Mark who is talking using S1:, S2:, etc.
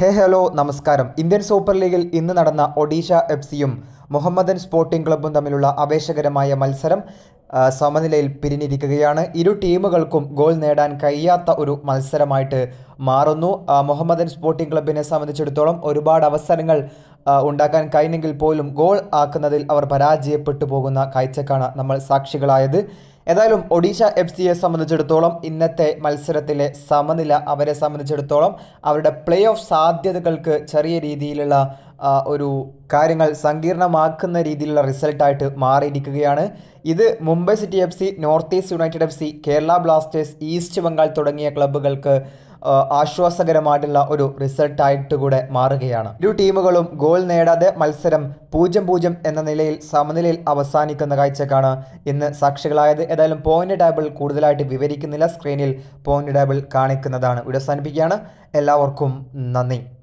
S1: ഹേ hello നമസ്കാരം. Indian super ലീഗിൽ ഇന്ന് നടന്ന ഒഡീഷ എഫ് സിയും മുഹമ്മദൻ സ്പോർട്ടിംഗ് ക്ലബ്ബും തമ്മിലുള്ള ആവേശകരമായ മത്സരം സമനിലയിൽ പിരിഞ്ഞിരിക്കുകയാണ്. ഇരു ടീമുകൾക്കും ഗോൾ നേടാൻ കഴിയാത്ത ഒരു മത്സരമായിട്ട് മാറുന്നു. മുഹമ്മദൻ സ്പോർട്ടിംഗ് ക്ലബിനെ സംബന്ധിച്ചിടത്തോളം ഒരുപാട് അവസരങ്ങൾ ഉണ്ടാക്കാൻ കഴിഞ്ഞെങ്കിൽ പോലും ഗോൾ ആക്കുന്നതിൽ അവർ പരാജയപ്പെട്ടു പോകുന്ന കാഴ്ചക്കാണ് നമ്മൾ സാക്ഷികളായത്. ഏതായാലും ഒഡീഷ എഫ് സിയെ സംബന്ധിച്ചിടത്തോളം ഇന്നത്തെ മത്സരത്തിലെ സമനില അവരെ സംബന്ധിച്ചിടത്തോളം അവരുടെ പ്ലേ ഓഫ് സാധ്യതകൾക്ക് ചെറിയ രീതിയിലുള്ള ഒരു കാര്യങ്ങൾ സങ്കീർണമാക്കുന്ന രീതിയിലുള്ള റിസൾട്ടായിട്ട് മാറിയിരിക്കുകയാണ്. ഇത് Mumbai city F C North East United F C Kerala Blasters East Bengal തുടങ്ങിയ ക്ലബ്ബുകൾക്ക് ആശ്വാസകരമായിട്ടുള്ള ഒരു റിസൾട്ടായിട്ട് കൂടെ മാറുകയാണ്. ഇരു ടീമുകളും ഗോൾ നേടാതെ മത്സരം പൂജ്യം പൂജ്യം എന്ന നിലയിൽ സമനിലയിൽ അവസാനിക്കുന്ന കാഴ്ചക്കാണ് ഇന്ന് സാക്ഷികളായത്. ഏതായാലും പോയിന്റ് ടേബിൾ കൂടുതലായിട്ട് വിവരിക്കുന്നില്ല. സ്ക്രീനിൽ പോയിന്റ് ടേബിൾ കാണിക്കുന്നതാണ്. ഇവിടെ അവസാനിപ്പിക്കുകയാണ്. എല്ലാവർക്കും നന്ദി.